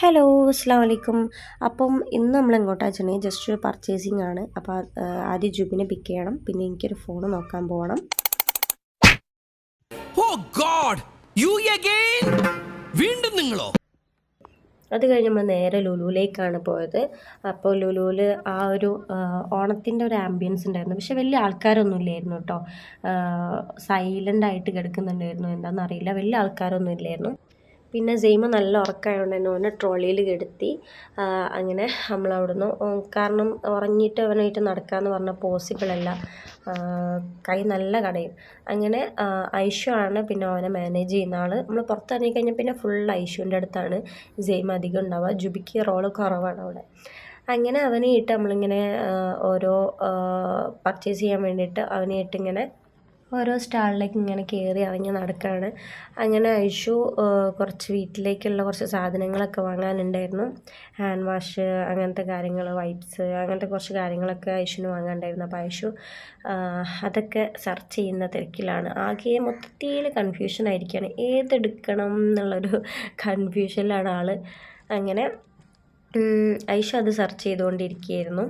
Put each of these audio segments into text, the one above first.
Hello അസ്സാം വലൈക്കും അപ്പം ഇന്ന് നമ്മൾ എങ്ങോട്ടാ വെച്ചിട്ടുണ്ടെങ്കിൽ ജസ്റ്റ് ഒരു പർച്ചേസിങ് ആണ്. അപ്പോൾ ആദ്യം ജുബിനെ പിക്ക് ചെയ്യണം. പിന്നെ എനിക്കൊരു ഫോൺ നോക്കാൻ പോകണം. ഓ ഗോഡ് യു അഗൈൻ വീണ്ടും നിങ്ങളോ? അത് കഴിഞ്ഞ് നമ്മൾ നേരെ ലുലുവിലേക്കാണ് പോയത്. അപ്പോൾ ലുലുവിൽ ആ ഒരു ഓണത്തിന്റെ ഒരു ആംബിയൻസ് ഉണ്ടായിരുന്നു. പക്ഷെ വലിയ ആൾക്കാരൊന്നും ഇല്ലായിരുന്നു കേട്ടോ. സൈലന്റ് ആയിട്ട് കിടക്കുന്നുണ്ടായിരുന്നു. എന്താണെന്നറിയില്ല വലിയ ആൾക്കാരൊന്നും ഇല്ലായിരുന്നു. പിന്നെ സെയിമ നല്ല ഉറക്കമായതുകൊണ്ട് തന്നെ ഓനെ ട്രോളിയിൽ കിടത്തി. അങ്ങനെ നമ്മൾ അവിടുന്ന് കാരണം ഉറങ്ങിയിട്ട് അവനായിട്ട് നടക്കാമെന്ന് പറഞ്ഞാൽ പോസിബിൾ അല്ല. കൈ നല്ല കടയും. അങ്ങനെ ഐഷു ആണ് പിന്നെ അവനെ മാനേജ് ചെയ്യുന്ന ആൾ നമ്മൾ പുറത്തിറങ്ങി കഴിഞ്ഞാൽ പിന്നെ ഫുൾ ഐഷുവിന്റെ അടുത്താണ് സെയിം അധികം ഉണ്ടാവുക. ജുബിക്ക് റോൾ കുറവാണ് അവിടെ. അങ്ങനെ അവനെയിട്ട് നമ്മളിങ്ങനെ ഓരോ പർച്ചേസ് ചെയ്യാൻ വേണ്ടിയിട്ട് അവനെയിട്ട് ഇങ്ങനെ ഓരോ സ്റ്റാളിലേക്ക് ഇങ്ങനെ കയറി ഇറങ്ങി നടക്കുകയാണ് അങ്ങനെ ഐഷു കുറച്ച് വീട്ടിലേക്കുള്ള കുറച്ച് സാധനങ്ങളൊക്കെ വാങ്ങാനുണ്ടായിരുന്നു. ഹാൻഡ് വാഷ് അങ്ങനത്തെ കാര്യങ്ങൾ വൈപ്സ് അങ്ങനത്തെ കുറച്ച് കാര്യങ്ങളൊക്കെ ഐഷുവിന് വാങ്ങാനുണ്ടായിരുന്നു. അപ്പോൾ ഐഷു അതൊക്കെ സെർച്ച് ചെയ്യുന്ന തിരക്കിലാണ്. ആകെ മൊത്തത്തിൽ കൺഫ്യൂഷൻ ആയിരിക്കുകയാണ്. ഏതെടുക്കണം എന്നുള്ളൊരു കൺഫ്യൂഷനിലാണ് ആൾ അങ്ങനെ ഐഷു അത് സെർച്ച് ചെയ്തുകൊണ്ടിരിക്കുകയായിരുന്നു.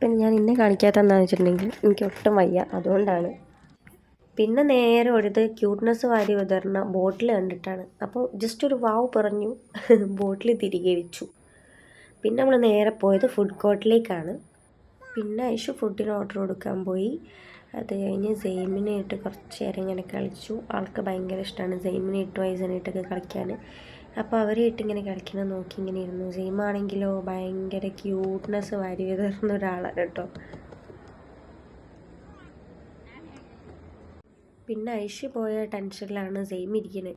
പിന്നെ ഞാൻ ഇന്നെ കാണിക്കാത്ത എന്താണെന്ന് വെച്ചിട്ടുണ്ടെങ്കിൽ എനിക്ക് ഒട്ടും വയ്യ. അതുകൊണ്ടാണ് പിന്നെ നേരെ ഒഴുത് ക്യൂട്ട്നെസ് വാരി വിതറുന്ന ബോട്ടിൽ കണ്ടിട്ടാണ്. അപ്പോൾ ജസ്റ്റ് ഒരു വാവ് പറഞ്ഞു ബോട്ടിൽ തിരികെ വെച്ചു പിന്നെ നമ്മൾ നേരെ പോയത് ഫുഡ് കോർട്ടിലേക്കാണ് പിന്നെ ഐഷു ഫുഡിന് ഓർഡർ കൊടുക്കാൻ പോയി. അത് കഴിഞ്ഞ് സെയിമിനായിട്ട് കുറച്ച് നേരം ഇങ്ങനെ കളിച്ചു. ആൾക്ക് ഭയങ്കര ഇഷ്ടമാണ് സെയിമിനായിട്ടും ഐസനായിട്ടൊക്കെ കളിക്കാൻ. അപ്പോൾ അവരായിട്ട് ഇങ്ങനെ കളിക്കണം നോക്കി ഇങ്ങനെ ഇരുന്നു. സെയിമാണെങ്കിലോ ഭയങ്കര ക്യൂട്ട്നെസ് വാരി വിതർന്ന ഒരാളാണ് കേട്ടോ. പിന്നെ ഐഷി പോയ ടെൻഷനിലാണ് സെയിം ഇരിക്കുന്നത്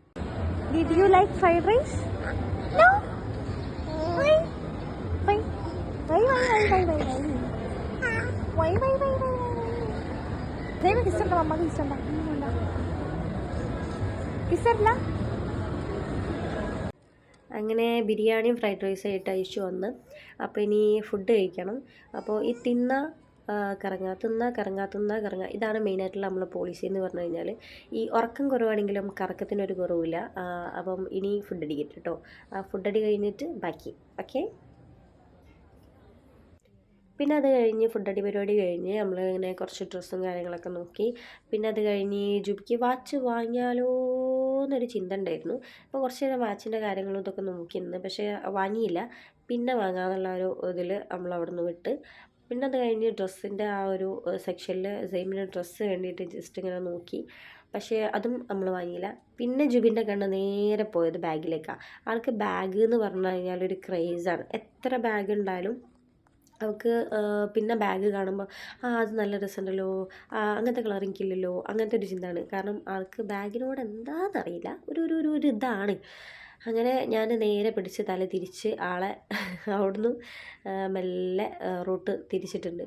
did you like fried rice അങ്ങനെ ബിരിയാണിയും ഫ്രൈഡ് റൈസും ആയിട്ട് അയച്ചു വന്ന്. അപ്പോൾ ഇനി ഫുഡ് കഴിക്കണം. അപ്പോൾ ഈ തിന്ന കറങ്ങുക തിന്ന കറങ്ങാ തിന്ന കറങ്ങാ. ഇതാണ് മെയിനായിട്ടുള്ള നമ്മളെ പോളിസി എന്ന് പറഞ്ഞു കഴിഞ്ഞാൽ. ഈ ഉറക്കം കുറവാണെങ്കിലും കറക്കത്തിനൊരു കുറവില്ല. അപ്പം ഇനി ഫുഡ് അടിക്കട്ടെ കേട്ടോ ഫുഡ് അടി കഴിഞ്ഞിട്ട് ബാക്കി. ഓക്കെ പിന്നെ അത് കഴിഞ്ഞ് ഫുഡ് അടി പരിപാടി കഴിഞ്ഞ് നമ്മൾ ഇങ്ങനെ കുറച്ച് ഡ്രസ്സും കാര്യങ്ങളൊക്കെ നോക്കി. പിന്നെ അത് കഴിഞ്ഞ് ജുബിക്ക് വാച്ച് വാങ്ങിയാലോ എന്നൊരു ചിന്ത ഉണ്ടായിരുന്നു. അപ്പോൾ കുറച്ച് നേരം വാച്ചിന്റെ കാര്യങ്ങളും ഇതൊക്കെ നോക്കിയിരുന്നു. പക്ഷേ വാങ്ങിയില്ല. പിന്നെ വാങ്ങാമെന്നുള്ള ഒരു ഇതിൽ നമ്മൾ അവിടെ നിന്ന് വിട്ട് പിന്നെ അത് കഴിഞ്ഞ് ഡ്രസ്സിന്റെ ആ ഒരു സെക്ഷനിൽ സെയിമിന്റെ ഡ്രസ്സ് വേണ്ടിയിട്ട് ജസ്റ്റ് ഇങ്ങനെ നോക്കി. പക്ഷേ അതും നമ്മൾ വാങ്ങിയില്ല. പിന്നെ ജുബിന്റെ കണ്ണ് നേരെ പോയത് ബാഗിലേക്കാണ് ആൾക്ക് ബാഗ് എന്ന് പറഞ്ഞു കഴിഞ്ഞാൽ ഒരു ക്രേസാണ് എത്ര ബാഗ് ഉണ്ടായാലും അവൾക്ക് പിന്നെ ബാഗ് കാണുമ്പോൾ ആ അത് നല്ല രസമുണ്ടല്ലോ. അങ്ങനത്തെ കളർ എനിക്കില്ലല്ലോ അങ്ങനത്തെ ഒരു ചിന്താണ്. കാരണം ആൾക്ക് ബാഗിനോട് എന്താണെന്നറിയില്ല ഒരു ഒരു ഒരു ഇതാണ്. അങ്ങനെ ഞാൻ നേരെ പിടിച്ച് തല തിരിച്ച് ആളെ അവിടുന്ന് മെല്ലെ റൂട്ട് തിരിച്ചിട്ടുണ്ട്.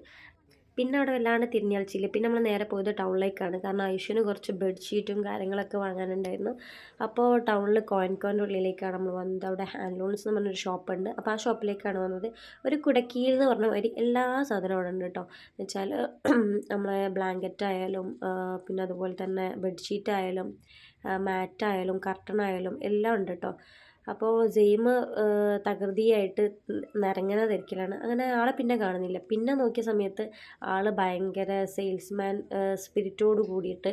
പിന്നെ അവിടെ വല്ലാണ്ട് തിരിഞ്ഞളിച്ചില്ല പിന്നെ നമ്മൾ നേരെ പോയത് ടൗണിലേക്കാണ്. കാരണം ഐഷുവിന് കുറച്ച് ബെഡ്ഷീറ്റും കാര്യങ്ങളൊക്കെ വാങ്ങാനുണ്ടായിരുന്നു. അപ്പോൾ ടൗണിൽ കോയിൻകോന്റെ ഉള്ളിലേക്കാണ് നമ്മൾ വന്നത്. അവിടെ ഹാൻഡ് ലൂൺസ് എന്ന് പറഞ്ഞൊരു ഷോപ്പുണ്ട്. അപ്പോൾ ആ ഷോപ്പിലേക്കാണ് വന്നത്. ഒരു കുടക്കീൽ എന്ന് പറഞ്ഞ ഒരു എല്ലാ സാധനവും അവിടെ ഉണ്ട് കേട്ടോ. എന്ന് വെച്ചാൽ നമ്മളെ ബ്ലാങ്കറ്റ് ആയാലും പിന്നെ അതുപോലെ തന്നെ ബെഡ്ഷീറ്റ് ആയാലും മാറ്റായാലും കർട്ടണായാലും എല്ലാം ഉണ്ട് കേട്ടോ. അപ്പോൾ സെയിം തകൃതിയായിട്ട് നിറങ്ങുന്ന തിരക്കിലാണ്. അങ്ങനെ ആളെ പിന്നെ കാണുന്നില്ല. പിന്നെ നോക്കിയ സമയത്ത് ആൾ ഭയങ്കര സെയിൽസ്മാൻ സ്പിരിറ്റോട് കൂടിയിട്ട്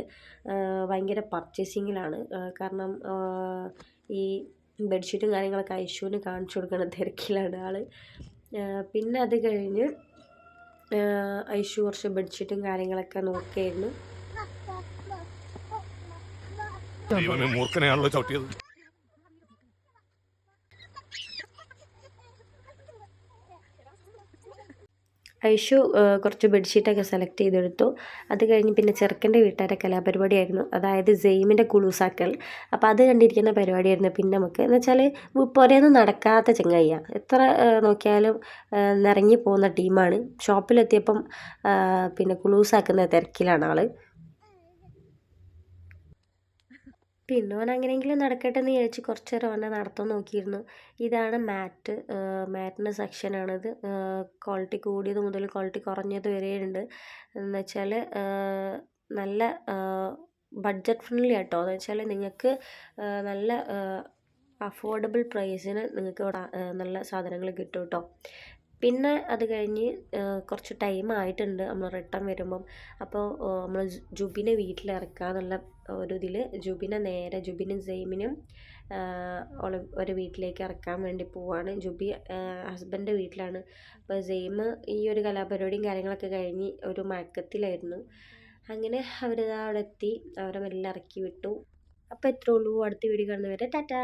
ഭയങ്കര പർച്ചേസിങ്ങിലാണ്. കാരണം ഈ ബെഡ്ഷീറ്റും കാര്യങ്ങളൊക്കെ ഐഷുവിന് കാണിച്ചു കൊടുക്കുന്ന തിരക്കിലാണ് ആൾ പിന്നെ അത് കഴിഞ്ഞ് ഐഷു കുറച്ച് ബെഡ്ഷീറ്റും കാര്യങ്ങളൊക്കെ നോക്കിയായിരുന്നു. ഐഷു കുറച്ച് ബെഡ്ഷീറ്റൊക്കെ സെലക്ട് ചെയ്തെടുത്തു. അത് കഴിഞ്ഞ് പിന്നെ ചെറുക്കന്റെ വീട്ടുകാരെ കലാപരിപാടിയായിരുന്നു. അതായത് ജെയിമിന്റെ കുളുസാക്കൽ. അപ്പോൾ അത് കണ്ടിരിക്കുന്ന പരിപാടിയായിരുന്നു പിന്നെ നമുക്ക്. എന്ന് വെച്ചാൽ പുരയൊന്നും നടക്കാത്ത ചെങ്ങയ്യ. എത്ര നോക്കിയാലും നിറങ്ങി പോകുന്ന ടീമാണ്. ഷോപ്പിലെത്തിയപ്പം പിന്നെ കുളൂസാക്കുന്ന തിരക്കിലാണ് ആൾ പിന്നെ ഓൻ അങ്ങനെയെങ്കിലും നടക്കട്ടെ എന്ന് വിചാരിച്ച് കുറച്ച് നേരം ഓനെ നടത്താൻ നോക്കിയിരുന്നു. ഇതാണ് മാറ്റ് മാറ്റിന്റെ സെക്ഷനാണിത് ക്വാളിറ്റി കൂടിയത് മുതൽ ക്വാളിറ്റി കുറഞ്ഞത് വരെ ഉണ്ട് എന്ന് വെച്ചാൽ നല്ല ബഡ്ജറ്റ് ഫ്രണ്ട്ലി ആട്ടോ. എന്ന് വെച്ചാൽ നിങ്ങൾക്ക് നല്ല അഫോർഡബിൾ പ്രൈസിന് നിങ്ങൾക്ക് നല്ല സാധനങ്ങൾ കിട്ടും കേട്ടോ പിന്നെ അത് കഴിഞ്ഞ് കുറച്ച് ടൈം ആയിട്ടുണ്ട് നമ്മൾ റിട്ടേൺ വരുമ്പം. അപ്പോൾ നമ്മൾ ജുബിനെ വീട്ടിലിറക്കാന്നുള്ള ഒരു ഇതിൽ ജുബിനെ നേരെ ജുബിനും സെയിമിനും ഒരു വീട്ടിലേക്ക് ഇറക്കാൻ വേണ്ടി പോവാണ്. ജുബി ഹസ്ബൻഡ് വീട്ടിലാണ്. അപ്പോൾ സെയിം ഈ ഒരു കലാപരിപാടിയും കാര്യങ്ങളൊക്കെ കഴിഞ്ഞ് ഒരു മയക്കത്തിലായിരുന്നു. അങ്ങനെ അവരിതാ അവിടെ എത്തി. അവരെ മെല്ലെ ഇറക്കി വിട്ടു. അപ്പോൾ എത്ര ഉള്ളൂ. അടുത്ത വീഡിയോ കാണുന്നവരെ ടാറ്റാ.